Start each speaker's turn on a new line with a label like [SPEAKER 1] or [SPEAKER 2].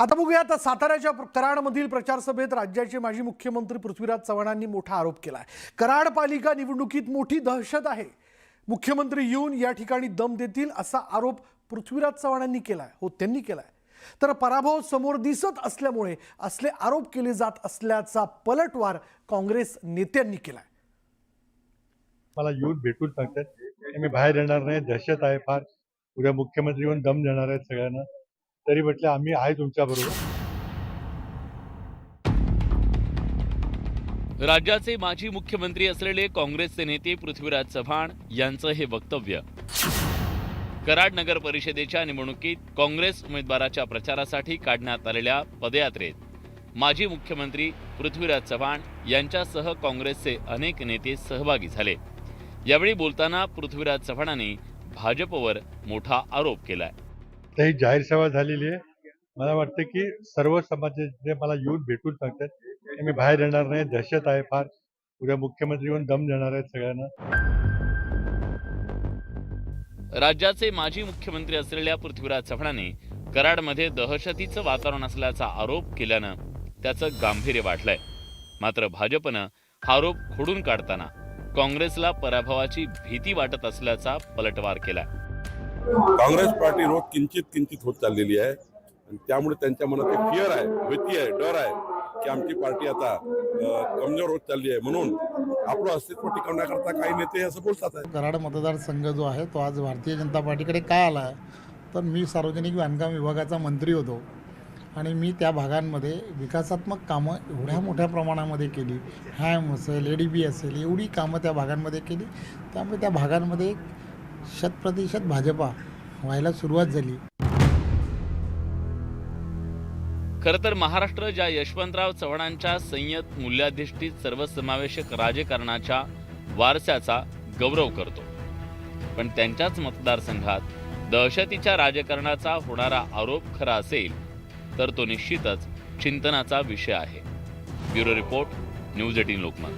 [SPEAKER 1] आता बघूया आता साताऱ्याच्या कराडमधील प्रचार सभेत राज्याचे माजी मुख्यमंत्री पृथ्वीराज चव्हाणांनी मोठा आरोप केला आहे कराड पालिका निवडणुकीत मोठी दहशत आहे. मुख्यमंत्री येऊन या ठिकाणी दम देतील असा आरोप पृथ्वीराज चव्हाणांनी केलाय हो त्यांनी केलाय. तर पराभव समोर दिसत असल्यामुळे असले आरोप केले जात असल्याचा पलटवार काँग्रेस नेत्यांनी केला
[SPEAKER 2] मला येऊन भेटून सांगतात मी बाहेर येणार नाही दहशत आहे फार. उद्या मुख्यमंत्री येऊन दम देणार आहेत सगळ्यांना. तरी म्हटलं आम्ही आहे तुमच्या बरोबर.
[SPEAKER 3] राज्याचे माजी मुख्यमंत्री असलेले काँग्रेसचे नेते पृथ्वीराज चव्हाण यांचं हे वक्तव्य. कराड नगर परिषदेच्या निवडणुकीत काँग्रेस उमेदवाराच्या प्रचारासाठी काढण्यात आलेल्या पदयात्रेत माजी मुख्यमंत्री पृथ्वीराज चव्हाण यांच्यासह काँग्रेसचे अनेक नेते सहभागी झाले. यावेळी बोलताना पृथ्वीराज चव्हाणांनी भाजपवर मोठा आरोप केलाय.
[SPEAKER 2] आता ही जाहीर सभा झालेली आहे. मला वाटतं की सर्व समाजाचे मला येऊन भेटून सांगतात मी बाहेर येणार नाही. दहशत आहे फार. उद्या मुख्यमंत्री येऊन दम देणार आहेत सगळ्यांना.
[SPEAKER 3] राज्याचे माजी मुख्यमंत्री असलेल्या पृथ्वीराज चव्हाणाने कराडमध्ये दहशतीचं वातावरण असल्याचा आरोप केल्यानं त्याचं गांभीर्य वाढलंय. मात्र भाजपनं हा आरोप खोडून काढताना काँग्रेसला पराभवाची भीती वाटत असल्याचा पलटवार केला
[SPEAKER 4] काँग्रेस पार्टी रोज किंचित किंचित होत चाललेली आहे. आणि त्यामुळे त्यांच्या मनात एक फिअर आहे भीती आहे डर आहे की आमची पार्टी आता कमजोर होत चालली आहे. म्हणून आपलं अस्तित्व टिकवण्याकरता काही नेते असं बोलतात आहे.
[SPEAKER 5] कराड मतदारसंघ जो आहे तो आज भारतीय जनता पार्टीकडे का आला आहे? तर मी सार्वजनिक बांधकाम विभागाचा मंत्री होतो. आणि मी त्या भागांमध्ये विकासात्मक कामं एवढ्या मोठ्या प्रमाणामध्ये केली. हॅम असेल ए डी बी असेल एवढी कामं त्या भागांमध्ये केली. त्यामुळे त्या भागांमध्ये शतप्रतिशत भाजपा व्हायला सुरुवात झाली.
[SPEAKER 3] खरं तर महाराष्ट्र ज्या यशवंतराव चव्हाणांच्या संयत मूल्याधिष्ठित सर्वसमावेशक राजकारणाच्या वारशाचा गौरव करतो. पण त्यांच्याच मतदारसंघात दहशतीच्या राजकारणाचा होणारा आरोप खरा असेल तर तो निश्चितच चिंतनाचा विषय आहे. Bureau report news eighteen Lokmat.